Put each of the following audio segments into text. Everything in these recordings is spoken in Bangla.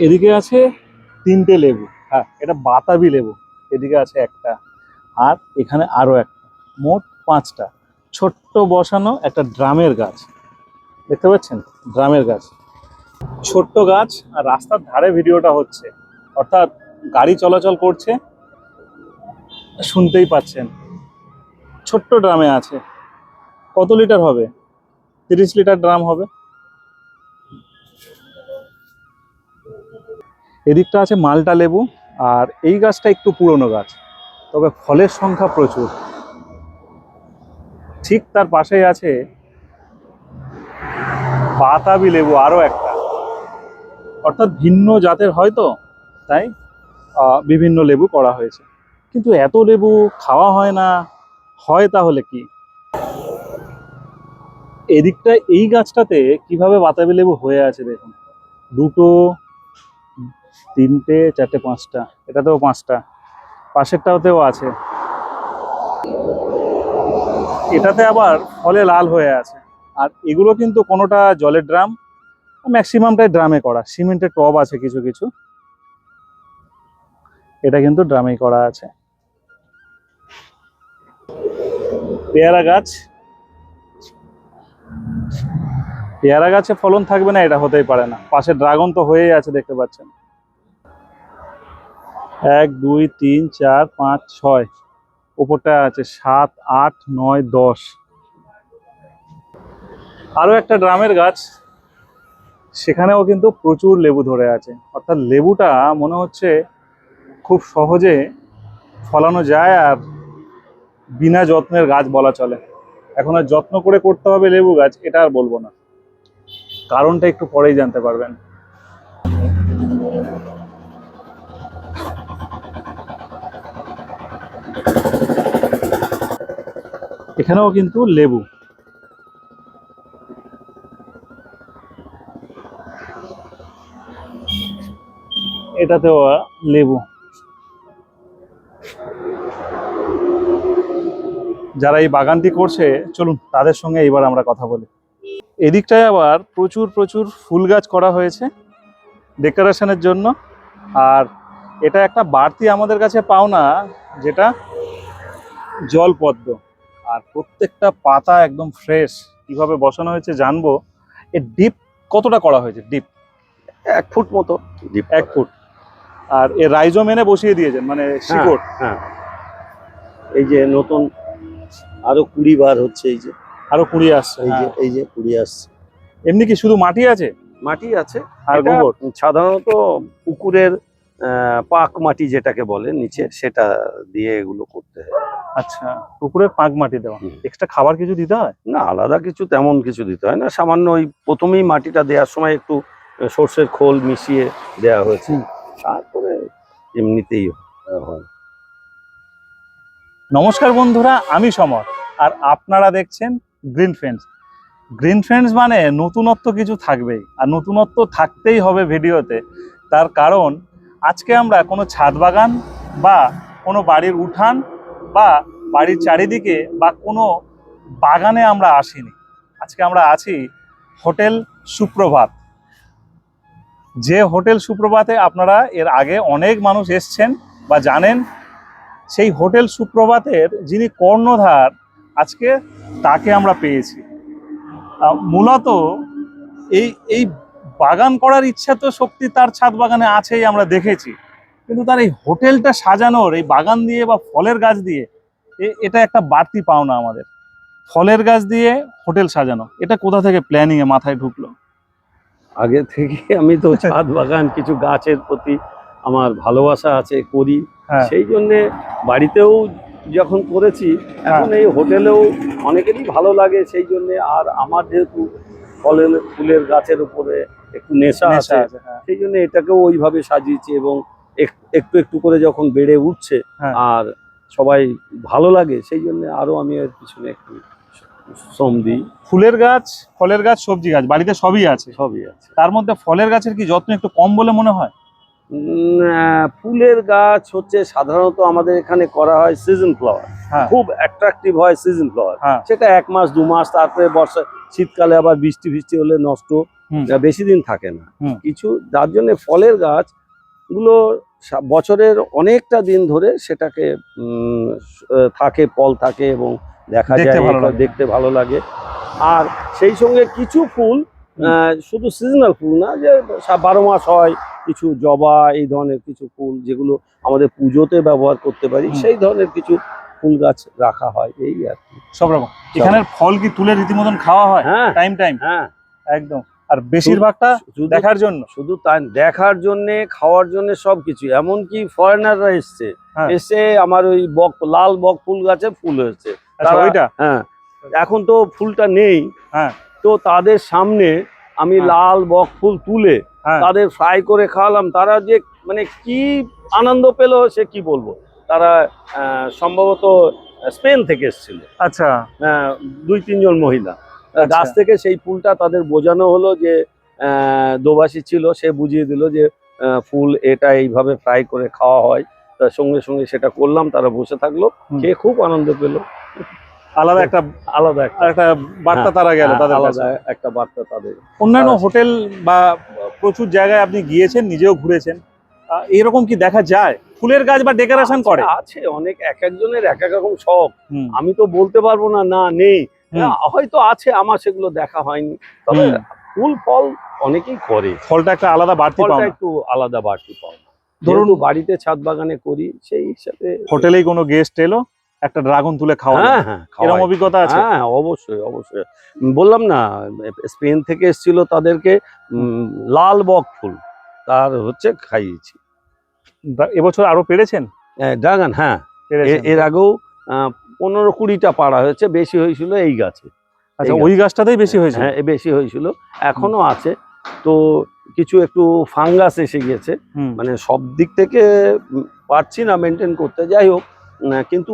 এদিকে আছে তিনটে লেবু। হ্যাঁ এটা বাতাবি লেবু। এদিকে আছে একটা। আর এখানে আরও একটা। মোট পাঁচটা। ছোট্ট বসানো একটা ড্রামের গাছ। দেখতে পাচ্ছেন? ড্রামের গাছ। ছোট্ট গাছ, আর রাস্তার ধারে ভিডিওটা হচ্ছে। অর্থাৎ গাড়ি চলাচল করছে। শুনতেই পাচ্ছেন। ছোট্ট ড্রামে আছে। কত লিটার হবে? তিরিশ লিটার ড্রাম হবে। এদিকটা আছে মালটা লেবু আর এই গাছটা একটু পুরনো গাছ, তবে ফলের সংখ্যা প্রচুর। ঠিক তার পাশেই আছে বাতাবি লেবু আরও একটা। অর্থাৎ ভিন্ন জাতের হয়তো, তাই বিভিন্ন লেবু করা হয়েছে। কিন্তু এত লেবু খাওয়া হয় না, হয় তাহলে কি? এদিকটা এই গাছটাতে কীভাবে বাতাবি লেবু হয়ে আছে দেখুন। দুটো তিনটে, চারটে, পাঁচটা। এটাতেও পাঁচটা। পাশেরটাতেও আছে। এটাতে আবার ফলে লাল হয়ে আছে। আর এগুলো কিন্তু কোনোটা জলের ড্রাম, ম্যাক্সিমামটাই ড্রামে করা। সিমেন্টের টব আছে কিছু কিছু। এটা কিন্তু ড্রামেই করা আছে। পেয়ারা গাছ। পেয়ারা গাছে ফলন থাকবে না, এটা হতেই পারে না। পাশে ড্রাগন তো হয়েই আছে, দেখতে পাচ্ছেন। এক, দুই, তিন, চার, পাঁচ, ছয়। উপরটা আছে সাত, আট, নয়, দশ। আরও একটা ড্রামের গাছ, সেখানেও কিন্তু প্রচুর লেবু ধরে আছে। অর্থাৎ লেবুটা মনে হচ্ছে খুব সহজে ফলানো যায় আর বিনা যত্নের গাছ বলা চলে। এখন আর যত্ন করে করতে হবে লেবু গাছ, এটা আর বলব না। কারণটা একটু পরেই জানতে পারবেন। এখানেও কিন্তু লেবু। এটাতেও লেবু। যারা এই বাগানটি করছে, চলুন তাদের সঙ্গে এবার আমরা কথা বলি। এদিকটায় আবার প্রচুর প্রচুর ফুল গাছ করা হয়েছে ডেকোরেশনের জন্য। আর এটা একটা বাড়তি আমাদের কাছে পাওনা যেটা জলপদ্ম। আর প্রত্যেকটা পাতা একদম ফ্রেশ কীভাবে বসানো হয়েছে জানব? এর ডিপ কতটা করা হয়েছে? ডিপ এক ফুট মতো। ডিপ এক ফুট। আর এ রাইজো মেনে বসিয়ে দিয়েছেন মানে শিকড়। হ্যাঁ। এই যে নতুন আরও কুড়ি বার হচ্ছে এই যে। আরও কুড়ি আসছে এই যে হ্যাঁ। এই যে কুড়ি আসছে। এমনি কি শুধু মাটি আছে? মাটি আছে। আর গোবর? সাধারণত পুকুরের পাক মাটি যেটাকে বলে নিচে সেটা দিয়ে এগুলো করতে হয়। আচ্ছা পুকুরের পাক মাটি দেওয়া। এক্সট্রা খাবার কিছু দিতে হয়? না আলাদা কিছু তেমন কিছু দিতে হয় না। সামান্য ওই প্রথমেই মাটিটা দেওয়ার সময় একটু সর্ষের খোল মিশিয়ে দেওয়া হয়েছে। তারপরে এমনিতেই হয় নমস্কার বন্ধুরা আমি সমর। আর আপনারা দেখছেন গ্রিন ফ্রেন্ডস গ্রিন ফ্রেন্ডস মানে নতুনত্ব কিছু থাকবেই। আর নতুনত্ব থাকতেই হবে ভিডিওতে। তার কারণ আজকে আমরা কোনো ছাদ বাগান বা কোনো বাড়ির উঠান বা বাড়ির চারিদিকে বা কোনো বাগানে আমরা আসিনি। আজকে আমরা আছি হোটেল সুপ্রভাত। যে হোটেল সুপ্রভাতে আপনারা এর আগে অনেক মানুষ এসছেন বা জানেন, সেই হোটেল সুপ্রভাতের যিনি কর্ণধার, আজকে তাকে আমরা পেয়েছি। মূলত এই এই বাগান করার ইচ্ছা তো শক্তি তার ছাদ বাগানে আছেই আমরা দেখেছি। কিন্তু তার এই হোটেলটা সাজানোর এই বাগান দিয়ে বা ফলের গাছ দিয়ে এটা একটা বাড়তি পাওনা আমাদের। ফলের গাছ দিয়ে হোটেল সাজানো এটা কোথা থেকে প্ল্যানিং এ মাথায় ঢুকলো? আগে থেকে আমি তো ছাদ বাগান কিছু গাছের প্রতি আমার ভালোবাসা আছে করি। হ্যাঁ। সেই জন্যে বাড়িতেও যখন করেছি এখন এই হোটেলেও অনেকেরই ভালো লাগে সেই জন্যে আর আমার যেহেতু ফলের ফুলের গাছের উপরে একটু নেশা আছে হ্যাঁ। সেই জন্য এটাকেও ওইভাবে সাজিয়েছি এবং এক- একটু একটু করে যখন বেড়ে উঠছে হ্যাঁ। আর সবাই ভালো লাগে সেই জন্য আরও আমি এর পিছনে একটু শ্রম দিই। ফুলের গাছ ফলের গাছ সবজি গাছ বাড়িতে সবই আছে? সবই আছে। তার মধ্যে ফলের গাছের কি যত্ন একটু কম বলে মনে হয়? ফুলের গাছ হচ্ছে সাধারণত আমাদের এখানে করা হয় সিজন ফ্লাওয়ার খুব অ্যাট্রাকটিভ হয় সিজন ফ্লাওয়ার হ্যাঁ। সেটা এক মাস দু মাস তারপরে বর্ষা শীতকালে আবার বৃষ্টি ফিষ্টি হলে নষ্ট। বেশি দিন থাকে না। কিছু যার জন্য ফলের গাছগুলো বছরের অনেকটা দিন ধরে সেটাকে থাকে ফল থাকে এবং দেখা যায়। দেখতে ভালো লাগে। আর সেই সঙ্গে কিছু ফুল শুধু সিজনাল ফুল না যে বারো মাস হয় কিছু জবা এই ধরনের কিছু ফুল যেগুলো আমাদের পুজোতে ব্যবহার করতে পারি সেই ধরনের কিছু ফুল গাছ রাখা হয় এই আর কি। সব রকম। এখানের ফল কি তুলে রীতিমতন খাওয়া হয়? হ্যাঁ। টাইম টাইম হ্যাঁ। একদম। আর বেশিরভাগটা দেখার জন্য। শুধু তা দেখার জন্য খাওয়ার জন্য সবকিছু এমনকি ফরেনাররা এসছে। হ্যাঁ। এসে আমার ওই বক লাল বক ফুল গাছে ফুল হয়েছে। আচ্ছা ওইটা? হ্যাঁ। এখন তো ফুলটা নেই। হ্যাঁ। তো তাদের সামনে আমি হ্যাঁ। লাল বক ফুল তুলে তাদের ফ্রাই করে খাওয়ালাম। তারা যে মানে কি আনন্দ পেল সে কি বলব? তারা সম্ভবত স্পেন থেকে এসেছিল। আচ্ছা। দুই তিনজন মহিলা। আচ্ছা। গাছ থেকে সেই ফুলটা তাদের বোঝানো হলো যে দোবাসী ছিল সে বুঝিয়ে দিল যে ফুল এটা এইভাবে ফ্রাই করে খাওয়া হয়। তার সঙ্গে সঙ্গে সেটা করলাম তারা বসে থাকল। খেয়ে খুব আনন্দ পেল। আলাদা একটা আলাদা একটা। একটা বার্তা হ্যাঁ, তারা গেল তাদের আলাদা একটা বার্তা তাদের। অন্যান্য। হোটেল বা প্রচুর জায়গায় আপনি গিয়েছেন নিজেও ঘুরেছেন? এরকম কি দেখা যায়? ফুলের গাছ বা ডেকোরেশন করে? আছে অনেক এক একজনের এক এক রকম শখ। আমি তো বলতে পারব না না নেই। হুম। হয়তো আছে আমার সেগুলো দেখা হয়নি। তবে ফুল ফল অনেকেই করে। ফলটা একটা আলাদা বাড়তি ফলটা পাওয়া একটু আলাদা বাড়তি পাওয়া ধরুন- বাড়িতে ছাদ বাগানে করি সেই হিসাবে হোটেলেই কোনো গেস্ট এলো একটা ড্রাগন তুলে খাওয়া হ্যাঁ হ্যাঁ এরকম অভিজ্ঞতা আছে? হ্যাঁ অবশ্যই অবশ্যই। বললাম না স্পেন থেকে এসেছিল তাদেরকে লাল বক ফুল। তার হচ্ছে খাইয়েছি। এবছর আরও পেরেছেন? ড্রাগন হ্যাঁ। এর আগেও পনেরো কুড়িটা পাড়া হয়েছে বেশি হয়েছিল এই গাছে। আচ্ছা ওই গাছটাতেই বেশি হয়েছে? হ্যাঁ বেশি হয়েছিল। এখনও আছে। তো কিছু একটু ফাঙ্গাস এসে গেছে মানে সব দিক থেকে পারছি না মেনটেন করতে। যাই হোক কিন্তু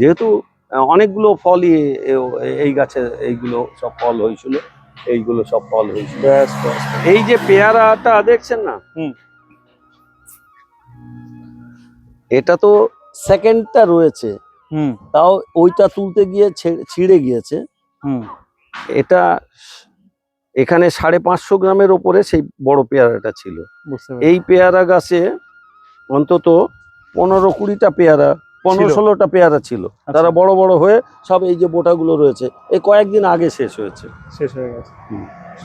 যেহেতু অনেকগুলো ফলই এই গাছে এইগুলো সব ফল হয়েছিল। এইগুলো সব ফল হয়েছিল। এই যে পেয়ারাটা দেখছেন না? হুম। এটা তো সেকেন্ডটা রয়েছে। হুম। তাও ওইটা তুলতে গিয়ে ছিঁড়ে গিয়েছে। হুম। এটা এখানে সাড়ে পাঁচশো গ্রামের ওপরে সেই বড় পেয়ারাটা ছিল। এই পেয়ারা গাছে অন্তত পনেরো কুড়িটা পেয়ারা পনেরো ষোলোটা পেয়ারা ছিল। তারা বড় বড় হয়ে সব এই যে বোটাগুলো রয়েছে এই কয়েকদিন আগে শেষ হয়েছে। শেষ হয়ে গেছে।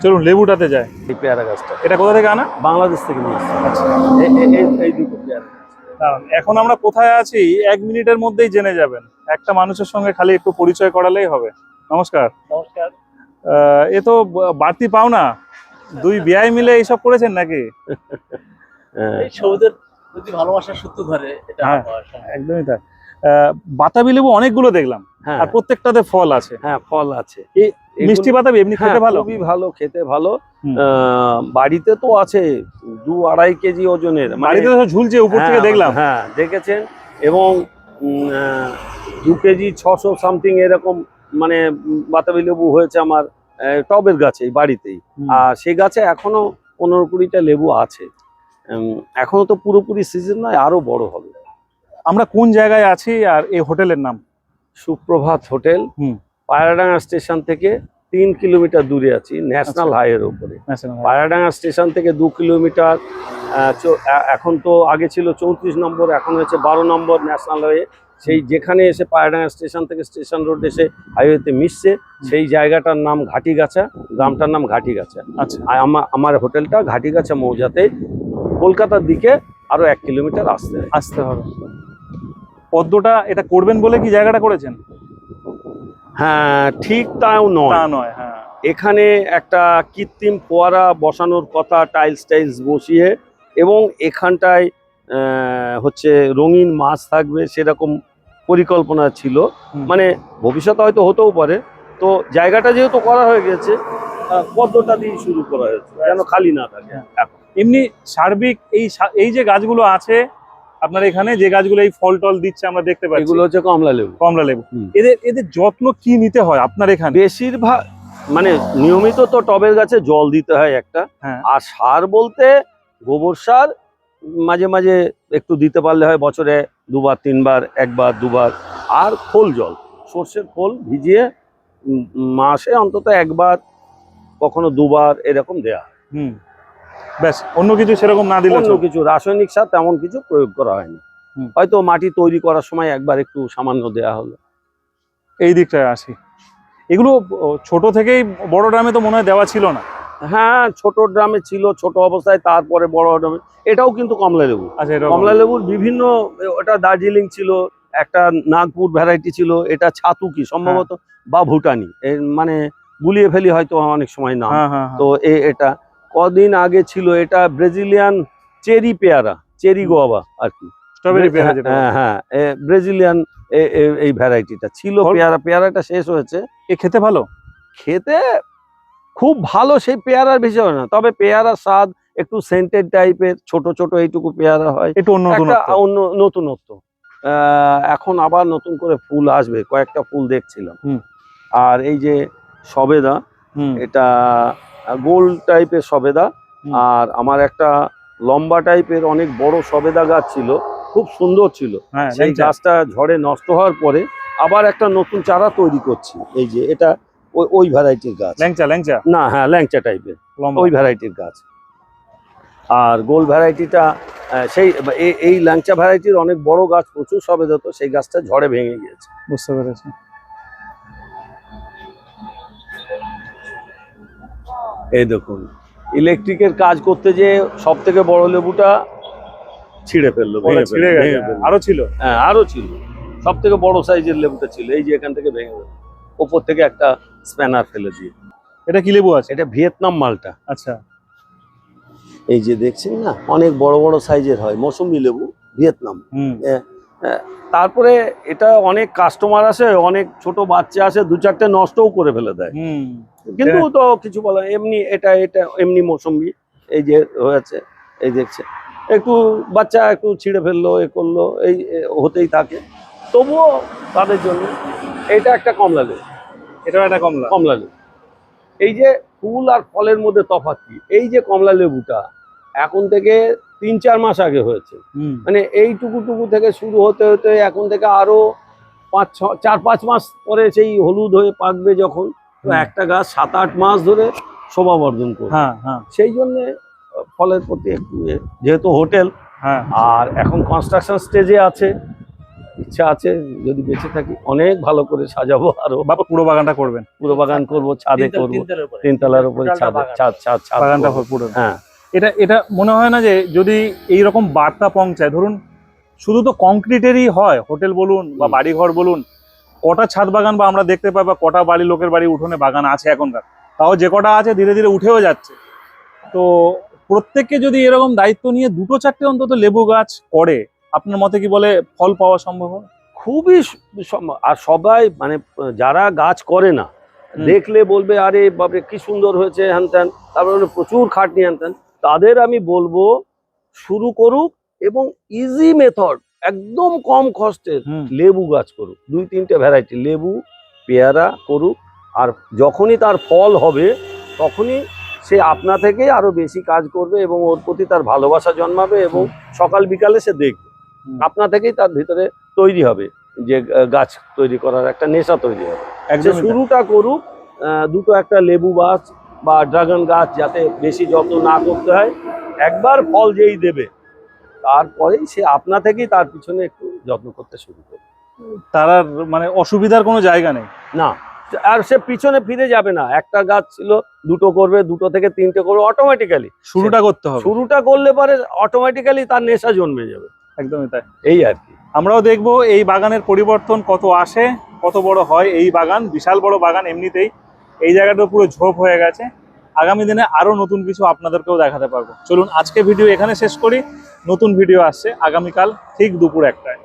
চলুন লেবুটাতে যায় এই পেয়ারা গাছটা। এটা কোথা থেকে আনা? বাংলাদেশ থেকে নিয়ে আচ্ছা। এই- এই দুটো পেয়ারা। এখন আমরা কোথায় আছি? এক মিনিটের মধ্যেই জেনে যাবেন। একটা মানুষের সঙ্গে খালি একটু পরিচয় করালেই হবে। নমস্কার। নমস্কার। এ তো বাড়তি পাও না দুই বিয়াই মিলে এইসব করেছেন নাকি? হ্যাঁ, এই সৌদের প্রতি ভালোবাসার সূত্র ধরে এটা হ্যাঁ। একদমই তাই। বাতাবি লেবু অনেকগুলো দেখলাম হ্যাঁ। আর প্রত্যেকটাতে ফল আছে। হ্যাঁ ফল আছে। মিষ্টি বাতাবি এমনি হ্যাঁ, খেতে ভালো? খুবই ভালো খেতে ভালো। বাড়িতে তো আছে দু আড়াই কেজি ওজনের মানে- বাড়িতে তো ঝুলছে উপর থেকে হ্যাঁ, দেখলাম। হ্যাঁ দেখেছেন? এবং দু কেজি ছশো সামথিং এরকম মানে বাতাবি লেবু হয়েছে আমার টবের গাছে বাড়িতেই। আর সেই গাছে এখনও পনেরো কুড়িটা লেবু আছে। এখনও তো পুরোপুরি সিজন নয় আরও বড় হবে। আমরা কোন জায়গায় আছি আর এই হোটেলের নাম? সুপ্রভাত হোটেল হুম। পায়রাডাঙ্গা স্টেশন থেকে তিন কিলোমিটার দূরে আছি ন্যাশনাল হাইওয়ের উপরে। পায়রাডাঙ্গা স্টেশন থেকে দু কিলোমিটার এখন তো আগে ছিল চৌত্রিশ নম্বর এখন হয়েছে বারো নম্বর ন্যাশনাল হাইওয়ে। সেই যেখানে এসে পায়রাডাঙ্গা স্টেশন থেকে স্টেশন রোড এসে হাইওয়েতে মিশছে সেই জায়গাটার নাম ঘাটিগাছা গ্রামটার নাম ঘাটিগাছা। আচ্ছা। আর আমার আমার হোটেলটা ঘাটিগাছা মৌজাতে কলকাতার দিকে আরও এক কিলোমিটার আসতে আসতে হবে। পদ্মটা এটা করবেন বলে কি জায়গাটা করেছেন? হ্যাঁ ঠিক তাও নয়। তা নয় হ্যাঁ। এখানে একটা কৃত্রিম ফোয়ারা বসানোর কথা টাইলস টাইলস বসিয়ে এবং এখানটায় হচ্ছে রঙিন মাছ থাকবে সেরকম পরিকল্পনা ছিল। মানে ভবিষ্যতে হয়তো হতেও পারে। তো জায়গাটা যেহেতু করা হয়ে গেছে পদ্মটা দিয়ে শুরু করা হয়েছে যেন খালি না থাকে। এমনি সার্বিক এই এই যে গাছগুলো আছে আপনার এখানে যে গাছগুলো এই ফল টল দিচ্ছে আমরা দেখতে পাচ্ছি। এগুলো হচ্ছে কমলা লেবু। কমলা লেবু। এদের এদের যত্ন কি নিতে হয় আপনার এখানে? বেশিরভাগ মানে নিয়মিত তো টবের গাছে জল দিতে হয় একটা। হ্যাঁ। আর সার বলতে গোবর সার মাঝে মাঝে একটু দিতে পারলে হয় বছরে দুবার তিনবার একবার দুবার। আর খোল জল সর্ষের খোল ভিজিয়ে মাসে অন্তত একবার কখনো দুবার এরকম দেয়া হুম। ব্যাস অন্য কিছু সেরকম না দিলে অন্য কিছু রাসায়নিক সার তেমন কিছু প্রয়োগ করা হয়নি। হয়তো মাটি তৈরি করার সময় একবার একটু সামান্য দেয়া হলো। এই দিকটায় আসি। এগুলো ছোট থেকেই বড় ড্রামে তো মনে হয় দেওয়া ছিল না। হ্যাঁ ছোট ড্রামে ছিল ছোট অবস্থায় তারপরে বড় ড্রামে। এটাও কিন্তু কমলা লেবু। আচ্ছা কমলা লেবুর বিভিন্ন ওটা দার্জিলিং ছিল একটা নাগপুর ভ্যারাইটি ছিল এটা ছাতুকি সম্ভবত বা ভুটানি। মানে গুলিয়ে ফেলি হয়তো অনেক সময় নাম হ্যাঁ হ্যাঁ হ্যাঁ। তো এ এটা। কদিন আগে ছিল এটা ব্রাজিলিয়ান চেরি পেয়ারা চেরি গোয়াবা আর কি। স্ট্রবেরি পেয়ারা হ্যাঁ হ্যাঁ ব্রাজিলিয়ান এই ভ্যারাইটিটা ছিল পেয়ারা পেয়ারাটা শেষ হয়েছে। এ খেতে ভালো? খেতে খুব ভালো সেই পেয়ারার বিষয় না তবে পেয়ারার স্বাদ একটু সেন্টেড টাইপের ছোট ছোট এইটুকু পেয়ারা হয়। একটু অন্য অন্য নতুনত্ব। আহ, এখন আবার নতুন করে ফুল আসবে কয়েকটা ফুল দেখছিলাম। হুম। আর এই যে সবেদা এটা গোল টাইপের সবেদা। আর আমার একটা লম্বা টাইপের অনেক বড় সবেদা গাছ ছিল খুব সুন্দর ছিল। হ্যাঁ সেই গাছটা ঝড়ে নষ্ট হওয়ার পরে আবার একটা নতুন চারা তৈরি করছি। এই যে এটা ওই ওই ভ্যারাইটির গাছ। ল্যাংচা ল্যাংচা? না হ্যাঁ ল্যাংচা টাইপের। লম্বা। ওই ভ্যারাইটির গাছ। আর গোল ভ্যারাইটিটা সেই এই- এই ল্যাংচা ভ্যারাইটির অনেক বড় গাছ প্রচুর সবেদা তো সেই গাছটা ঝড়ে ভেঙে গিয়েছে। বুঝতে পেরেছি। এই দেখুন ইলেকট্রিকের কাজ করতে যে সব থেকে বড় লেবুটা ছিঁড়ে ফেলল ছিঁড়ে। আরও ছিল? হ্যাঁ আরও ছিল। সব থেকে বড় সাইজের লেবুটা ছিল এই যে এখান থেকে ভেঙে গেল। ওপর থেকে একটা স্প্যানার ফেলে দিয়ে। এটা কি লেবু আছে? এটা ভিয়েতনাম মালটা। আচ্ছা। এই যে দেখছেন না অনেক বড় বড় সাইজের হয় মৌসুমি লেবু ভিয়েতনাম। হুম। তারপরে এটা অনেক কাস্টমার আসে অনেক ছোট বাচ্চা আসে দু চারটে নষ্টও করে ফেলে দেয়। কিন্তু তো কিছু বলা এমনি এটা এটা এমনি মৌসুমি এই যে হয়েছে এই দেখছে। একটু বাচ্চা একটু ছিঁড়ে ফেলল এ করল এই হতেই থাকে। তবুও তাদের জন্য এটা একটা কমলা লেবু এটাও একটা কমলা। কমলা লেবু এই যে ফুল আর ফলের মধ্যে তফাৎ কি? এই যে কমলা লেবুটা এখন থেকে তিন চার মাস আগে হয়েছে। মানে এইটুকু টুকু থেকে শুরু হতে হতে এখন থেকে আরও পাঁচ ছ চার পাঁচ মাস পরে সেই হলুদ হয়ে পাকবে যখন তো একটা গাছ সাত আট মাস ধরে শোভাবর্ধন করবে। হ্যাঁ হ্যাঁ। সেই জন্য ফলের প্রতি একটু যেহেতু হোটেল হ্যাঁ। আর এখন কনস্ট্রাকশন স্টেজে আছে ইচ্ছা আছে যদি বেঁচে থাকি অনেক ভালো করে সাজাবো আরও। বাবা পুরো বাগানটা করবেন। পুরো বাগান করব ছাদে করব। তিনতলার উপরে। ছাদ ছাদ ছাদ বাগানটা পুরো। হ্যাঁ। এটা এটা মনে হয় না যে যদি এই রকম বার্তা পৌঁছায় ধরুন শুধু তো কংক্রিটেরই হয় হোটেল বলুন বা বাড়িঘর বলুন কটা ছাদ বাগান বা আমরা দেখতে পাই বা কটা বাড়ি লোকের বাড়ি উঠোনে বাগান আছে এখনকার তাও যে কটা আছে ধীরে ধীরে উঠেও যাচ্ছে। তো প্রত্যেককে যদি এরকম দায়িত্ব নিয়ে দুটো চারটে অন্তত লেবু গাছ করে আপনার মতে কি বলে ফল পাওয়া সম্ভব হয়? খুবই আর সবাই মানে যারা গাছ করে না দেখলে বলবে আরে বাপরে কি সুন্দর হয়েছে হ্যান ত্যান। তারপরে প্রচুর খাটনি হ্যান ত্যান। তাদের আমি বলব শুরু করুক এবং ইজি মেথড একদম কম কষ্টের লেবু গাছ করুক। দুই তিনটে ভ্যারাইটি লেবু পেয়ারা করুক। আর যখনই তার ফল হবে তখনই সে আপনা থেকেই আরও বেশি কাজ করবে এবং ওর প্রতি তার ভালোবাসা জন্মাবে এবং সকাল বিকালে সে দেখবে। আপনা থেকেই তার ভিতরে তৈরি হবে যে গাছ তৈরি করার একটা নেশা তৈরি হবে। শুরুটা করুক দুটো একটা লেবু গাছ বা ড্রাগন গাছ যাতে বেশি যত্ন না করতে হয় একবার ফল যেই দেবে তারপরেই সে আপনা থেকেই তার পিছনে একটু যত্ন করতে শুরু করবে। তার মানে অসুবিধার কোনো জায়গা নেই? না। আর সে পিছনে ফিরে যাবে না। একটা গাছ ছিল দুটো করবে দুটো থেকে তিনটে করবে অটোমেটিক্যালি শুরুটা করতে হবে। শুরুটা করলে পরে অটোমেটিক্যালি তার নেশা জন্মে যাবে। একদমই তাই। এই আর কি। আমরাও দেখব এই বাগানের পরিবর্তন কত আসে কত বড় হয় এই বাগান বিশাল বড় বাগান এমনিতেই। এই জায়গাটা পুরো ঝোপ হয়ে গেছে। আগামী দিনে আরও নতুন কিছু আপনাদেরকেও দেখাতে পারব। চলুন, আজকে ভিডিও এখানে শেষ করি। নতুন ভিডিও আসছে আগামীকাল ঠিক দুপুর একটায়।